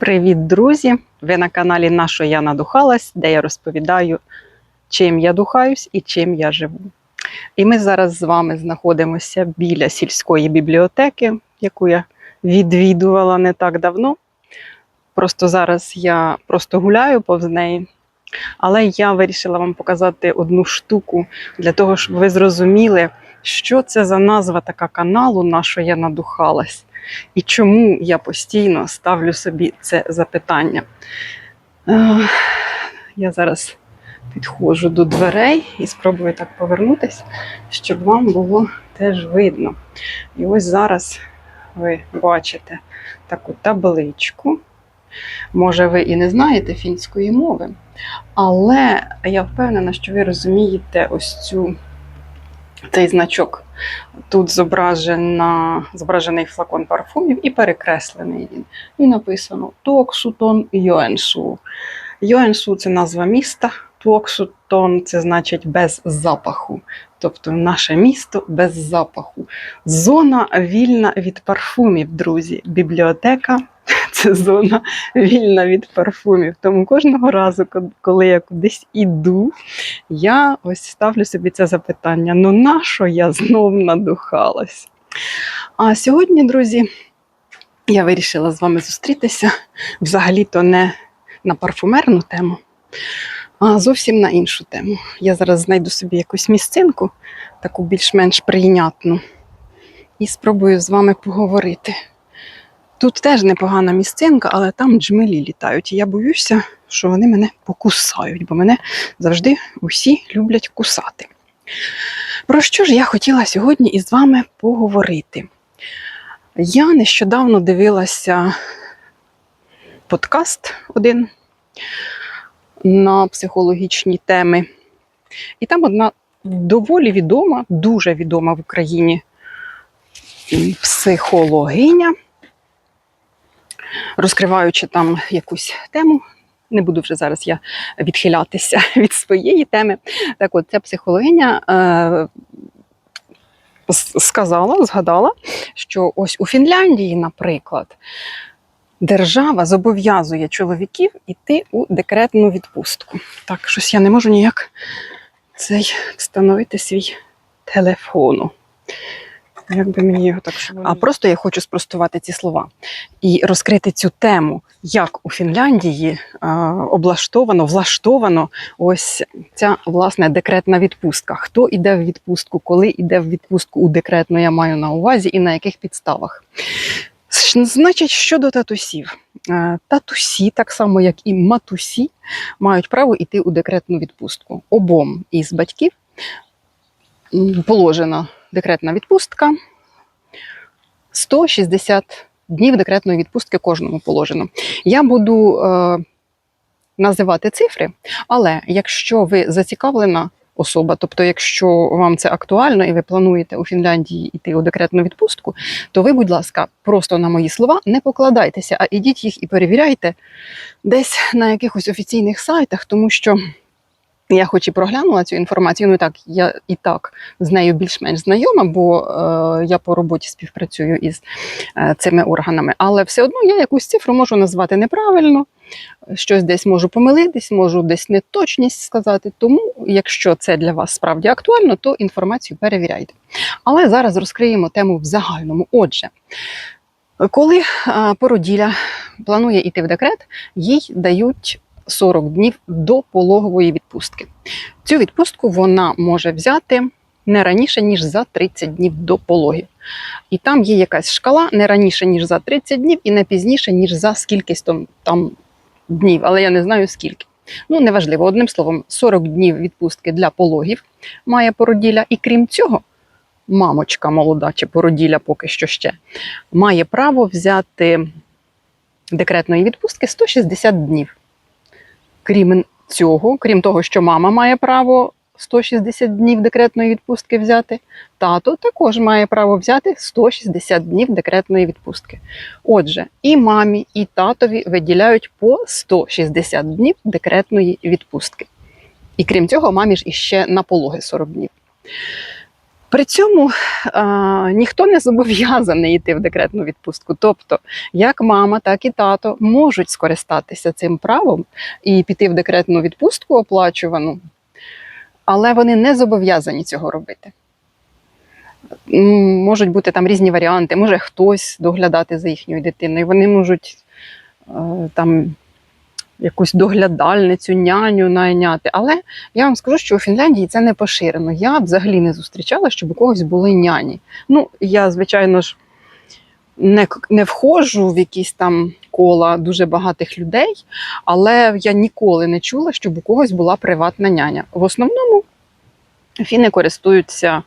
Привіт, друзі! Ви на каналі Нащо я надухалась, де я розповідаю, чим я духаюсь і чим я живу. І ми зараз з вами знаходимося біля сільської бібліотеки, яку я відвідувала не так давно. Просто зараз я просто гуляю повз неї. Але я вирішила вам показати одну штуку для того, щоб ви зрозуміли, що це за назва така каналу, на що я надухалась. І чому я постійно ставлю собі це запитання? Е, Я зараз підходжу до дверей і спробую так повернутися, щоб вам було теж видно. І ось зараз ви бачите таку табличку. Може, ви і не знаєте фінської мови, але я впевнена, що ви розумієте ось цю, цей значок. Тут зображена, зображений флакон парфумів і перекреслений він. І написано Туоксутон Йоенсу. Йоенсу це назва міста, Туоксутон це значить без запаху. Тобто наше місто без запаху. Зона вільна від парфумів, друзі. Бібліотека це зона вільна від парфумів. Тому кожного разу, коли я кудись іду, я ось ставлю собі це запитання: ну на що я знов надухалась? А сьогодні, друзі, я вирішила з вами зустрітися взагалі-то не на парфумерну тему, а зовсім на іншу тему. Я зараз знайду собі якусь місцинку, таку більш-менш прийнятну, і спробую з вами поговорити. Тут теж непогана місцинка, але там джмелі літають. І я боюся, що вони мене покусають, бо мене завжди усі люблять кусати. Про що ж я хотіла сьогодні із вами поговорити? Я нещодавно дивилася подкаст один на психологічні теми. І там одна доволі відома, дуже відома в Україні психологиня розкриваючи там якусь тему. Не буду вже зараз я відхилятися від своєї теми. Так от, ця психологиня е, сказала, згадала, що ось у Фінляндії, наприклад, держава зобов'язує чоловіків іти у декретну відпустку. Так, щось я не можу ніяк цей встановити свій телефону. Як би мені його так А просто я хочу спростувати ці слова і розкрити цю тему, як у Фінляндії а, облаштовано, влаштовано ось ця власне декретна відпустка. Хто йде в відпустку, коли йде в відпустку у декретну, я маю на увазі, і на яких підставах. Значить, щодо татусів, татусі, так само як і матусі, мають право йти у декретну відпустку. Обом із батьків положено декретна відпустка. 160 днів декретної відпустки кожному положено. Я буду е, називати цифри, але якщо ви зацікавлена особа, тобто, якщо вам це актуально і ви плануєте у Фінляндії йти у декретну відпустку, то ви, будь ласка, просто на мої слова не покладайтеся, а ідіть їх і перевіряйте десь на якихось офіційних сайтах, тому що. Я хоч і проглянула цю інформацію, ну і так, я і так з нею більш-менш знайома, бо е, я по роботі співпрацюю із е, цими органами. Але все одно я якусь цифру можу назвати неправильно, щось десь можу помилитись, можу десь неточність сказати. Тому, якщо це для вас справді актуально, то інформацію перевіряйте. Але зараз розкриємо тему в загальному. Отже, коли е, породіля планує йти в декрет, їй дають. 40 днів до пологової відпустки. Цю відпустку вона може взяти не раніше, ніж за 30 днів до пологів. І там є якась шкала не раніше, ніж за 30 днів, і не пізніше, ніж за скількись там, днів, але я не знаю скільки. Ну, неважливо, одним словом, 40 днів відпустки для пологів має породілля, і крім цього, мамочка молода чи породілля поки що ще має право взяти декретної відпустки 160 днів. Крім цього, крім того, що мама має право 160 днів декретної відпустки взяти, тато також має право взяти 160 днів декретної відпустки. Отже, і мамі, і татові виділяють по 160 днів декретної відпустки. І крім цього, мамі ж іще на пологи 40 днів. При цьому е, ніхто не зобов'язаний йти в декретну відпустку. Тобто, як мама, так і тато можуть скористатися цим правом і піти в декретну відпустку оплачувану, але вони не зобов'язані цього робити. Можуть бути там різні варіанти, може хтось доглядати за їхньою дитиною. Вони можуть е, там якусь доглядальницю, няню найняти. Але я вам скажу, що у Фінляндії це не поширено. Я взагалі не зустрічала, щоб у когось були няні. Ну, я, звичайно ж, не, не входжу в якісь там кола дуже багатих людей, але я ніколи не чула, щоб у когось була приватна няня. В основному фіни користуються.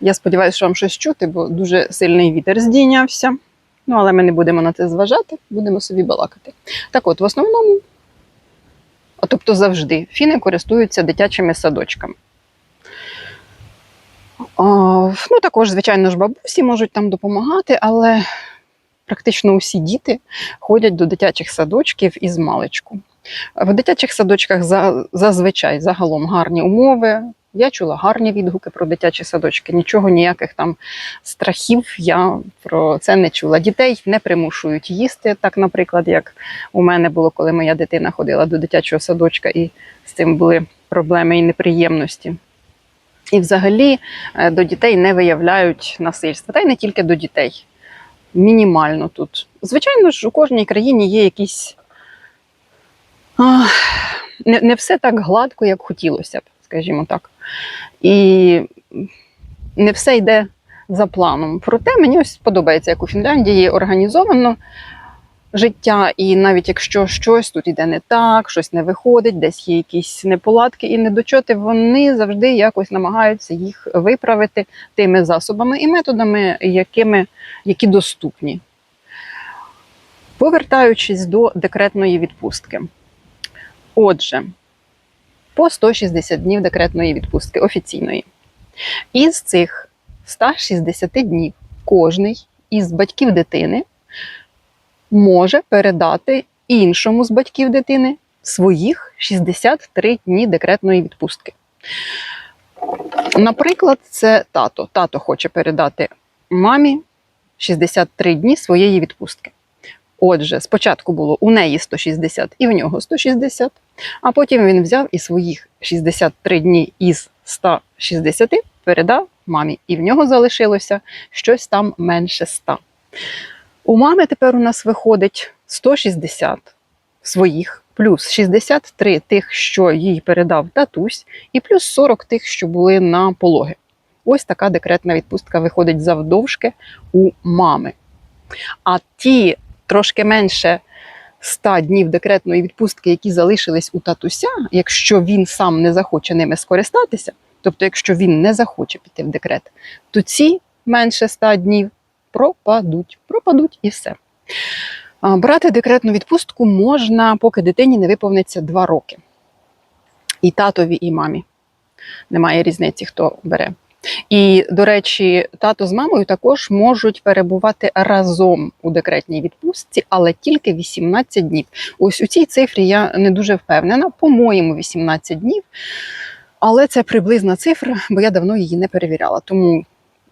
Я сподіваюся, що вам щось чути, бо дуже сильний вітер здійнявся. Ну, але ми не будемо на це зважати, будемо собі балакати. Так от, в основному, а тобто завжди, фіни користуються дитячими садочками. А, ну, також, звичайно ж, бабусі можуть там допомагати, але практично усі діти ходять до дитячих садочків із маличку. В дитячих садочках за- зазвичай загалом гарні умови. Я чула гарні відгуки про дитячі садочки. Нічого, ніяких там страхів я про це не чула. Дітей не примушують їсти, так, наприклад, як у мене було, коли моя дитина ходила до дитячого садочка, і з цим були проблеми і неприємності. І взагалі е, до дітей не виявляють насильства, та й не тільки до дітей. Мінімально тут. Звичайно ж, у кожній країні є якісь. Не все так гладко, як хотілося б, скажімо так. І не все йде за планом. Проте мені ось подобається, як у Фінляндії організовано життя, і навіть якщо щось тут іде не так, щось не виходить, десь є якісь неполадки і недочоти, вони завжди якось намагаються їх виправити тими засобами і методами, якими, які доступні. Повертаючись до декретної відпустки. Отже, по 160 днів декретної відпустки офіційної. Із цих 160 днів кожний із батьків дитини може передати іншому з батьків дитини своїх 63 дні декретної відпустки. Наприклад, це тато. Тато хоче передати мамі 63 дні своєї відпустки. Отже, спочатку було у неї 160 і в нього 160, а потім він взяв і своїх 63 дні із 160 передав мамі, і в нього залишилося щось там менше 100. У мами тепер у нас виходить 160 своїх, плюс 63 тих, що їй передав татусь, і плюс 40 тих, що були на пологи. Ось така декретна відпустка виходить завдовжки у мами. А ті трошки менше 100 днів декретної відпустки, які залишились у татуся, якщо він сам не захоче ними скористатися, тобто, якщо він не захоче піти в декрет, то ці менше 100 днів пропадуть, пропадуть і все. Брати декретну відпустку можна, поки дитині не виповниться 2 роки. І татові, і мамі. Немає різниці, хто бере. І, до речі, тато з мамою також можуть перебувати разом у декретній відпустці, але тільки 18 днів. Ось у цій цифрі я не дуже впевнена, по-моєму, 18 днів. Але це приблизна цифра, бо я давно її не перевіряла. Тому,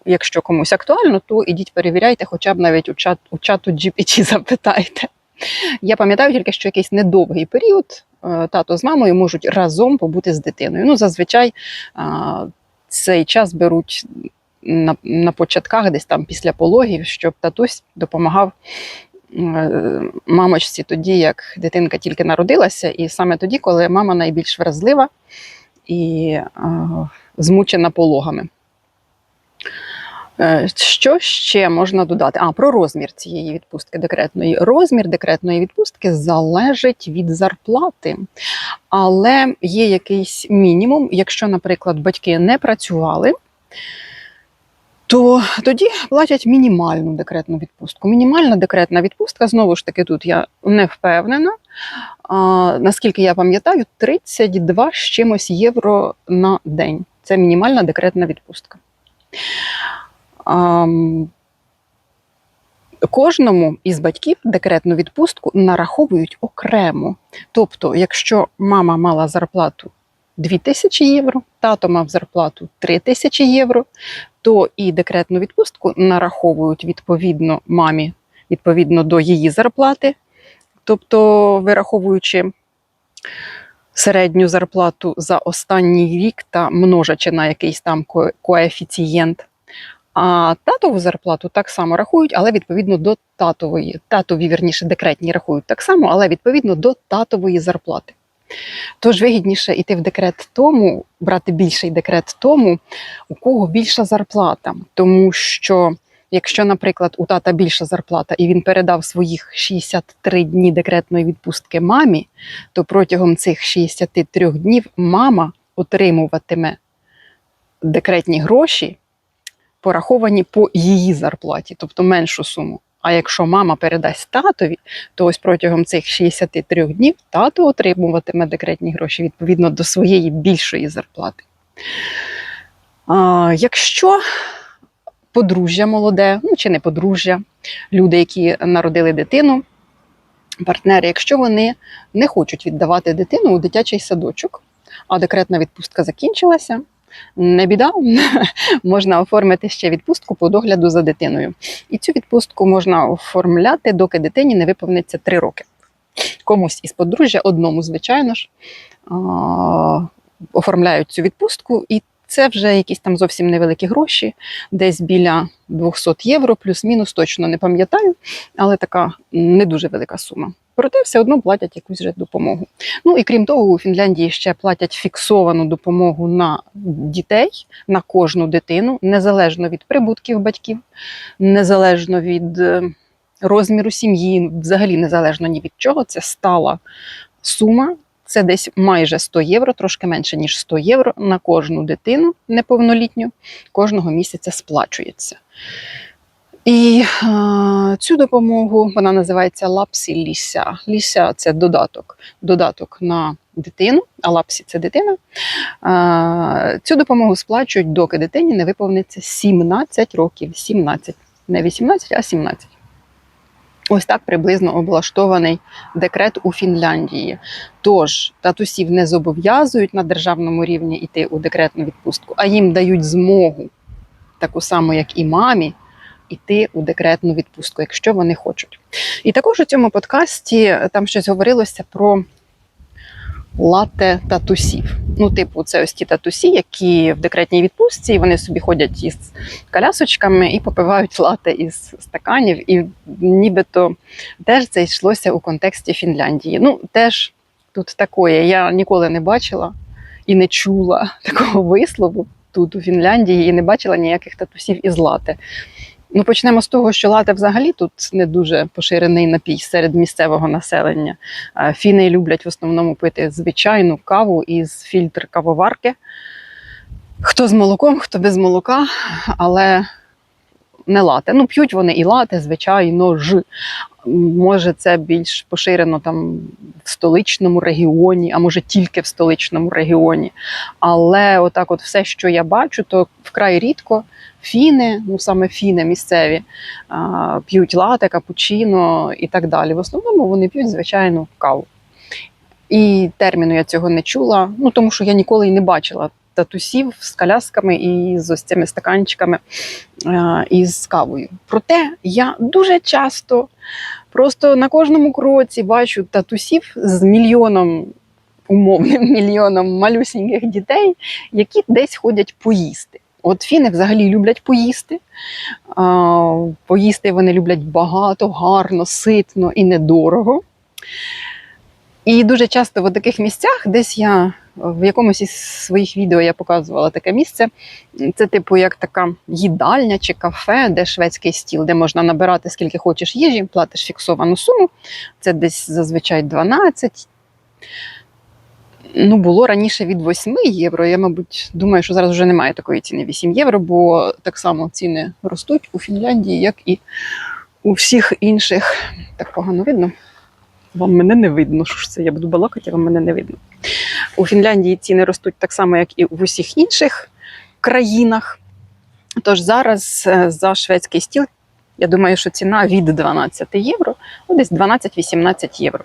якщо комусь актуально, то ідіть перевіряйте, хоча б навіть у чат у чату GPT запитайте. Я пам'ятаю тільки, що якийсь недовгий період е, тато з мамою можуть разом побути з дитиною. Ну, зазвичай цей час беруть на, на початках, десь там після пологів, щоб татусь допомагав е, мамочці тоді, як дитинка тільки народилася, і саме тоді, коли мама найбільш вразлива і е, змучена пологами. Е, Що ще можна додати? А, про розмір цієї відпустки декретної. Розмір декретної відпустки залежить від зарплати, але є якийсь мінімум. Якщо, наприклад, батьки не працювали, то тоді платять мінімальну декретну відпустку. Мінімальна декретна відпустка, знову ж таки, тут я не впевнена. А, наскільки я пам'ятаю, 32 з чимось євро на день. Це мінімальна декретна відпустка. Кожному із батьків декретну відпустку нараховують окремо. Тобто, якщо мама мала зарплату 2000 євро, тато мав зарплату 3000 євро, то і декретну відпустку нараховують відповідно мамі відповідно до її зарплати. Тобто, вираховуючи середню зарплату за останній рік та множачи на якийсь там коефіцієнт. А татову зарплату так само рахують, але відповідно до татової. Татові, вірніше, декретні рахують так само, але відповідно до татової зарплати. Тож вигідніше йти в декрет тому, брати більший декрет тому, у кого більша зарплата. Тому що, якщо, наприклад, у тата більша зарплата і він передав своїх 63 дні декретної відпустки мамі, то протягом цих 63 днів мама отримуватиме декретні гроші, пораховані по її зарплаті, тобто меншу суму. А якщо мама передасть татові, то ось протягом цих 63 днів тато отримуватиме декретні гроші відповідно до своєї більшої зарплати. А, якщо подружжя молоде, ну чи не подружжя, люди, які народили дитину, партнери, якщо вони не хочуть віддавати дитину у дитячий садочок, а декретна відпустка закінчилася, не біда, можна оформити ще відпустку по догляду за дитиною. І цю відпустку можна оформляти, доки дитині не виповниться 3 роки. Комусь із подружжя, одному, звичайно ж, оформляють цю відпустку, і це вже якісь там зовсім невеликі гроші, десь біля 200 євро, плюс-мінус, точно не пам'ятаю, але така не дуже велика сума. Проте все одно платять якусь же допомогу. Ну і крім того, у Фінляндії ще платять фіксовану допомогу на дітей, на кожну дитину, незалежно від прибутків батьків, незалежно від е, розміру сім'ї, взагалі незалежно ні від чого. Це стала сума. Це десь майже 100 євро, трошки менше ніж 100 євро на кожну дитину неповнолітню кожного місяця сплачується. І е, цю допомогу вона називається лапсі ліся. Ліся це додаток, додаток на дитину, а лапсі це дитина. Е, цю допомогу сплачують, доки дитині не виповниться 17 років. 17. Не 18, а 17. Ось так приблизно облаштований декрет у Фінляндії. Тож татусів не зобов'язують на державному рівні йти у декретну відпустку, а їм дають змогу, таку саму, як і мамі, йти у декретну відпустку, якщо вони хочуть. І також у цьому подкасті там щось говорилося про лате татусів. Ну, типу, це ось ті татусі, які в декретній відпустці, і вони собі ходять із колясочками і попивають лате із стаканів. І нібито теж це йшлося у контексті Фінляндії. Ну, теж тут такое. Я ніколи не бачила і не чула такого вислову тут, у Фінляндії, і не бачила ніяких татусів із лате. Ну, почнемо з того, що лате взагалі тут не дуже поширений напій серед місцевого населення. Фіни люблять в основному пити звичайну каву із фільтр кавоварки. Хто з молоком, хто без молока, але не лате. Ну, п'ють вони і лате, звичайно ж. Може, це більш поширено там в столичному регіоні, а може тільки в столичному регіоні. Але отак, от все, що я бачу, то вкрай рідко фіни, ну саме фіни місцеві, п'ють лате, капучино і так далі. В основному вони п'ють звичайну каву. І терміну я цього не чула, ну тому що я ніколи й не бачила татусів з колясками і з ось цими стаканчиками а, із кавою. Проте я дуже часто просто на кожному кроці бачу татусів з мільйоном. Умовним мільйоном малюсіньких дітей, які десь ходять поїсти. От фіни взагалі люблять поїсти. Поїсти вони люблять багато, гарно, ситно і недорого. І дуже часто в таких місцях, десь я в якомусь із своїх відео я показувала таке місце. Це, типу, як така їдальня чи кафе, де шведський стіл, де можна набирати скільки хочеш їжі, платиш фіксовану суму. Це десь зазвичай 12. Ну, було раніше від 8 євро. Я, мабуть, думаю, що зараз вже немає такої ціни 8 євро, бо так само ціни ростуть у Фінляндії, як і у всіх інших. Так погано видно. Вам мене не видно. Що ж це? Я буду балакати, вам мене не видно. У Фінляндії ціни ростуть так само, як і в усіх інших країнах. Тож зараз е, за шведський стіл, я думаю, що ціна від 12 євро, ну десь 12-18 євро.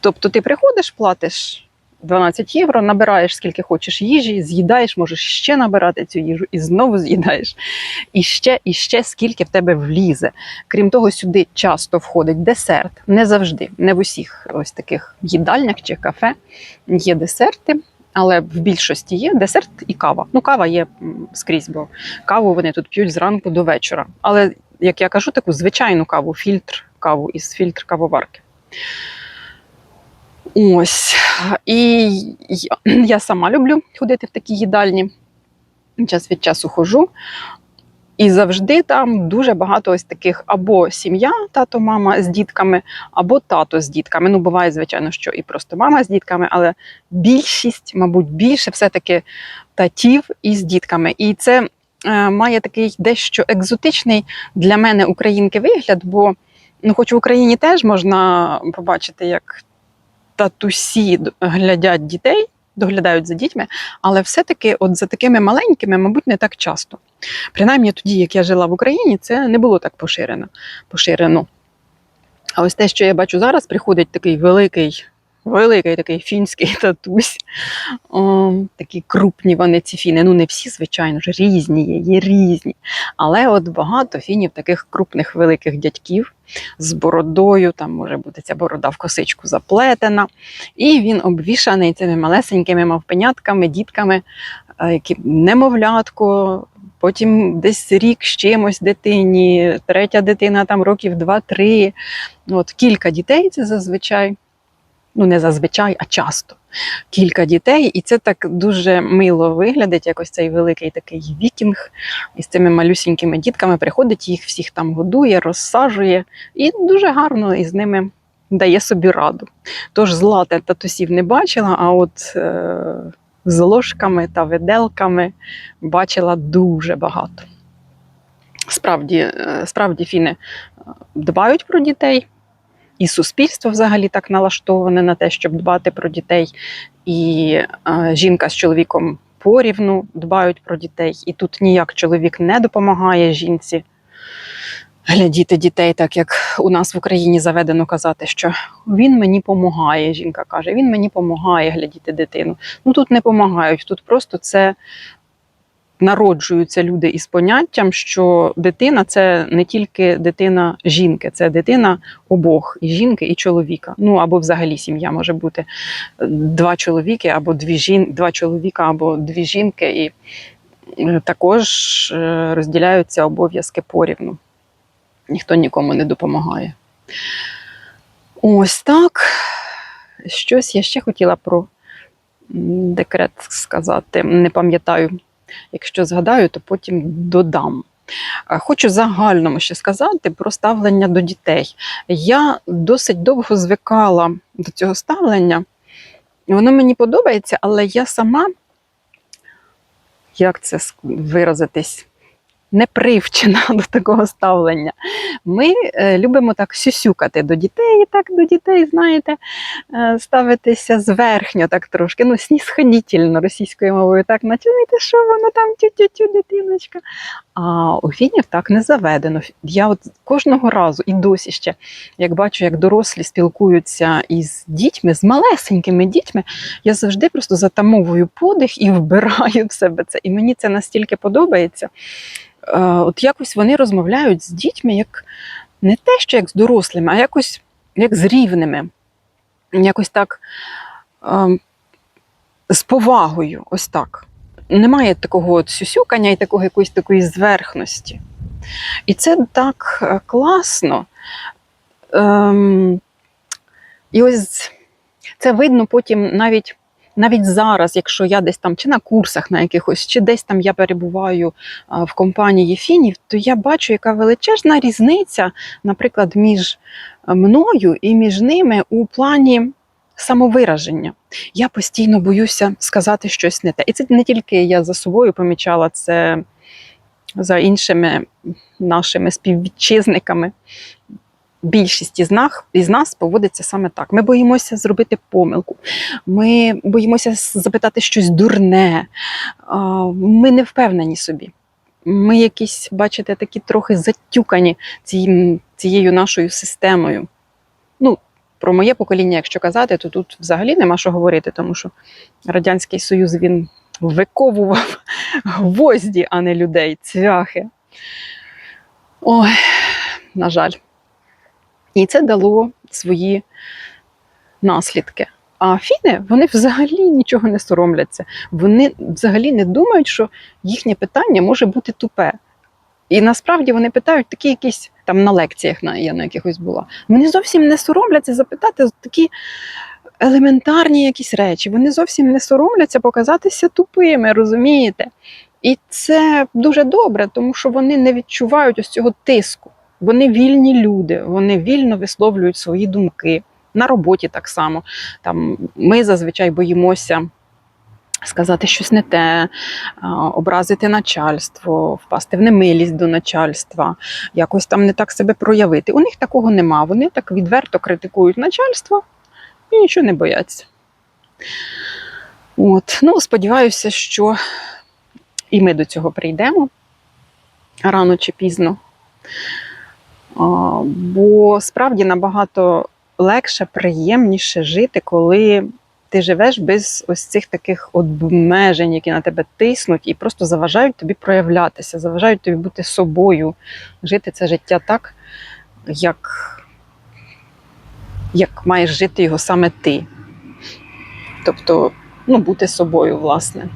Тобто ти приходиш, платиш 12 євро, набираєш скільки хочеш їжі, з'їдаєш, можеш ще набирати цю їжу і знову з'їдаєш. І ще, і ще скільки в тебе влізе. Крім того, сюди часто входить десерт. Не завжди, не в усіх ось таких їдальнях чи кафе є десерти. Але в більшості є десерт і кава. Ну, кава є скрізь, бо каву вони тут п'ють зранку до вечора. Але, як я кажу, таку звичайну каву, фільтр каву із фільтр кавоварки. Ось. І я, сама люблю ходити в такі їдальні. Час від часу ходжу. І завжди там дуже багато ось таких або сім'я, тато, мама з дітками, або тато з дітками. Ну, буває, звичайно, що і просто мама з дітками, але більшість, мабуть, більше все-таки татів із дітками. І це е, має такий дещо екзотичний для мене українки вигляд, бо ну, хоч в Україні теж можна побачити, як татусі глядять дітей, доглядають за дітьми, але все-таки от за такими маленькими, мабуть, не так часто. Принаймні тоді, як я жила в Україні, це не було так поширено. поширено. А ось те, що я бачу зараз, приходить такий великий, великий такий фінський татусь. О, такі крупні вони ці фіни. Ну, не всі, звичайно ж, різні є, є різні. Але от багато фінів таких крупних великих дядьків з бородою, там може бути ця борода в косичку заплетена. І він обвішаний цими малесенькими мавпенятками, дітками, е, які немовлятко, потім десь рік з чимось дитині, третя дитина там років 2-3. От кілька дітей це зазвичай. Ну, не зазвичай, а часто. Кілька дітей, і це так дуже мило виглядить, якось цей великий такий вікінг із цими малюсінькими дітками приходить, їх всіх там годує, розсаджує, і дуже гарно із ними дає собі раду. Тож злата татусів не бачила, а от е, з ложками та виделками бачила дуже багато. Справді, е, справді фіни е, дбають про дітей, і суспільство взагалі так налаштоване на те, щоб дбати про дітей, і е, жінка з чоловіком порівну дбають про дітей. І тут ніяк чоловік не допомагає жінці глядіти дітей, так як у нас в Україні заведено казати, що він мені помагає. Жінка каже, він мені помагає глядіти дитину. Ну тут не помагають, тут просто це. Народжуються люди із поняттям, що дитина це не тільки дитина жінки, це дитина обох і жінки, і чоловіка. Ну або взагалі сім'я може бути два чоловіки, або дві жін... два чоловіка, або дві жінки, і е, також е, розділяються обов'язки порівну. Ніхто нікому не допомагає. Ось так. Щось я ще хотіла про декрет сказати. Не пам'ятаю. Якщо згадаю, то потім додам. Хочу загальному ще сказати про ставлення до дітей. Я досить довго звикала до цього ставлення. Воно мені подобається, але я сама, як це виразитись, не привчена до такого ставлення. Ми е, любимо так сюсюкати до дітей, так до дітей, знаєте, е, ставитися зверхньо, так трошки, ну, снісходітельно російською мовою, так, наче що воно там тю-тю-тю, дитиночка. А у фінів так не заведено. Я от кожного разу і досі ще, як бачу, як дорослі спілкуються із дітьми, з малесенькими дітьми, я завжди просто затамовую подих і вбираю в себе це. І мені це настільки подобається. Е, От якось вони розмовляють з дітьми як не те, що як з дорослими, а якось як з рівними. Якось так е, з повагою, ось так. Немає такого сюсюкання і такого якоїсь такої зверхності. І це так е, класно. Ем, і ось це видно потім навіть. Навіть зараз, якщо я десь там чи на курсах на якихось, чи десь там я перебуваю в компанії фінів, то я бачу, яка величезна різниця, наприклад, між мною і між ними у плані самовираження. Я постійно боюся сказати щось не те. І це не тільки я за собою помічала, це за іншими нашими співвітчизниками. Більшість із нас, із нас поводиться саме так. Ми боїмося зробити помилку, ми боїмося запитати щось дурне, ми не впевнені собі. Ми якісь, бачите, такі трохи затюкані цією, нашою системою. Ну, Про моє покоління, якщо казати, то тут взагалі нема що говорити, тому що Радянський Союз він виковував гвозді, а не людей, цвяхи. Ой, на жаль. І це дало свої наслідки. А фіни вони взагалі нічого не соромляться. Вони взагалі не думають, що їхнє питання може бути тупе. І насправді вони питають такі якісь там на лекціях, на я на якихось була. Вони зовсім не соромляться запитати такі елементарні якісь речі. Вони зовсім не соромляться показатися тупими, розумієте? І це дуже добре, тому що вони не відчувають ось цього тиску. Вони вільні люди, вони вільно висловлюють свої думки. На роботі так само. Там, ми зазвичай боїмося сказати щось не те, образити начальство, впасти в немилість до начальства, якось там не так себе проявити. У них такого нема. Вони так відверто критикують начальство і нічого не бояться. От. Ну, сподіваюся, що і ми до цього прийдемо рано чи пізно. Бо справді набагато легше, приємніше жити, коли ти живеш без ось цих таких обмежень, які на тебе тиснуть, і просто заважають тобі проявлятися, заважають тобі бути собою, жити це життя так, як, як маєш жити його саме ти. Тобто, ну, бути собою, власне.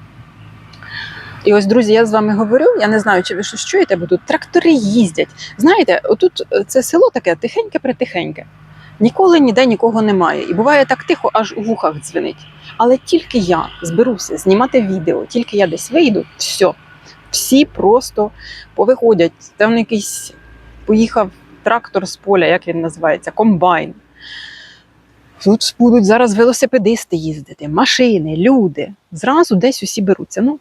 І ось, друзі, я з вами говорю. Я не знаю, чи ви щось чуєте, бо тут трактори їздять. Знаєте, отут е, це село таке тихеньке-притихеньке. Ніколи ніде нікого немає. І буває так тихо, аж у вухах дзвенить. Але тільки я зберуся знімати відео, тільки я десь вийду, все. Всі просто повиходять. Там якийсь поїхав трактор з поля, як він називається, комбайн. Тут будуть зараз велосипедисти їздити, машини, люди. Зразу десь усі беруться. Ну,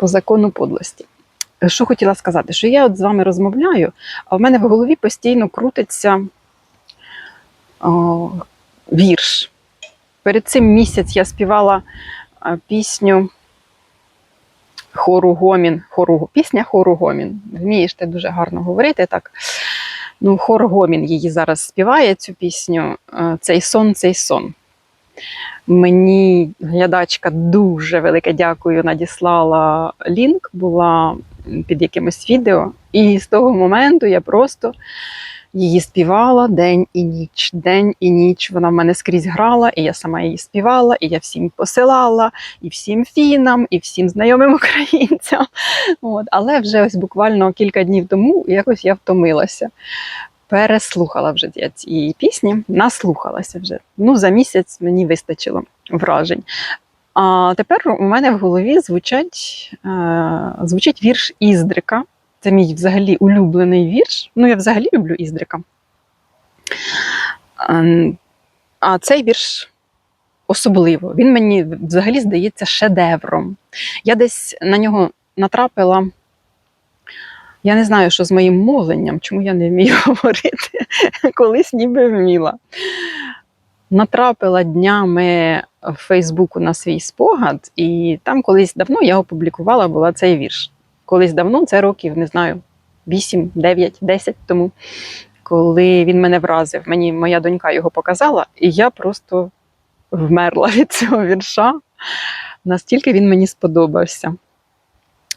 по закону подлості. Що хотіла сказати, що я от з вами розмовляю, а в мене в голові постійно крутиться о, вірш. Перед цим місяць я співала пісню хору Гомін. Хору, пісня хору Гомін. Вмієш ти дуже гарно говорити так. Ну, хор Гомін її зараз співає цю пісню. Цей сон, цей сон. Мені глядачка дуже велике дякую, надіслала лінк, була під якимось відео. І з того моменту я просто її співала день і ніч. День і ніч вона в мене скрізь грала, і я сама її співала, і я всім посилала, і всім фінам, і всім знайомим українцям. От. Але вже ось буквально кілька днів тому якось я втомилася. Переслухала вже цієї пісні, наслухалася вже. Ну, за місяць мені вистачило вражень. А тепер у мене в голові звучать, е, звучить вірш Іздрика. Це мій взагалі улюблений вірш. Ну, я взагалі люблю Іздрика. Ем, А цей вірш особливо. Він мені взагалі здається шедевром. Я десь на нього натрапила. Я не знаю, що з моїм мовленням, чому я не вмію говорити, колись ніби вміла. Натрапила днями в Фейсбуку на свій спогад, і там колись давно я опублікувала була цей вірш. Колись давно, це років, не знаю, 8, 9, 10 тому, коли він мене вразив. Мені моя донька його показала, і я просто вмерла від цього вірша. Настільки він мені сподобався.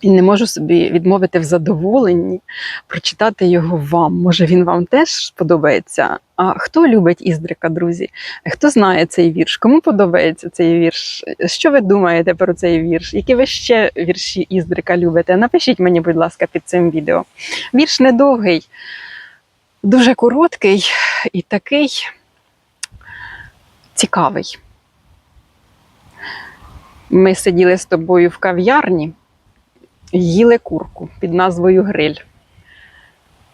І не можу собі відмовити в задоволенні прочитати його вам. Може, він вам теж сподобається. А хто любить Іздрика, друзі? Хто знає цей вірш? Кому подобається цей вірш? Що ви думаєте про цей вірш? Які ви ще вірші Іздрика любите? Напишіть мені, будь ласка, під цим відео. Вірш недовгий, дуже короткий і такий цікавий. Ми сиділи з тобою в кав'ярні їли курку під назвою Гриль.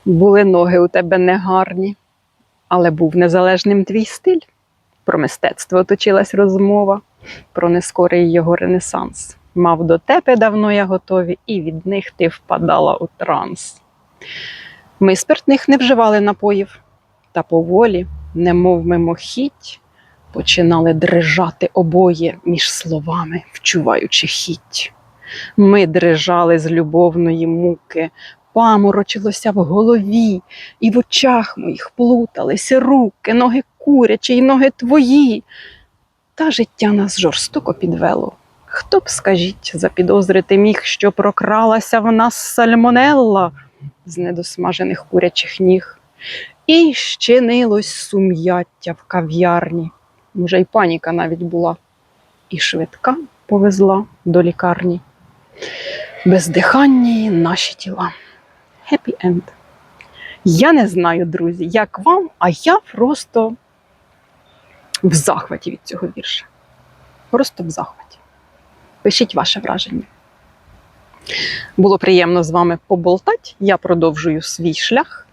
Були ноги у тебе негарні, але був незалежним твій стиль. Про мистецтво точилась розмова, про нескорий його ренесанс. Мав до тебе давно я готові, і від них ти впадала у транс. Ми спиртних не вживали напоїв, та поволі, немов мимохідь, починали дрижати обоє між словами, вчуваючи хіть. Ми дрижали з любовної муки, паморочилося в голові, і в очах моїх плуталися руки, ноги курячі, і ноги твої. Та життя нас жорстоко підвело. Хто б, скажіть, запідозрити міг, що прокралася в нас сальмонелла з недосмажених курячих ніг, і щинилось сум'яття в кав'ярні. Може, й паніка навіть була, і швидка повезла до лікарні. Бездиханні наші тіла. Happy end. Я не знаю, друзі, як вам, а я просто в захваті від цього вірша. Просто в захваті. Пишіть ваше враження. Було приємно з вами поболтати. Я продовжую свій шлях.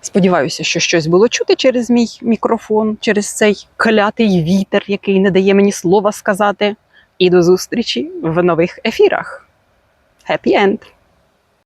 Сподіваюся, що щось було чути через мій мікрофон, через цей клятий вітер, який не дає мені слова сказати. І до зустрічі в нових ефірах. Happy end!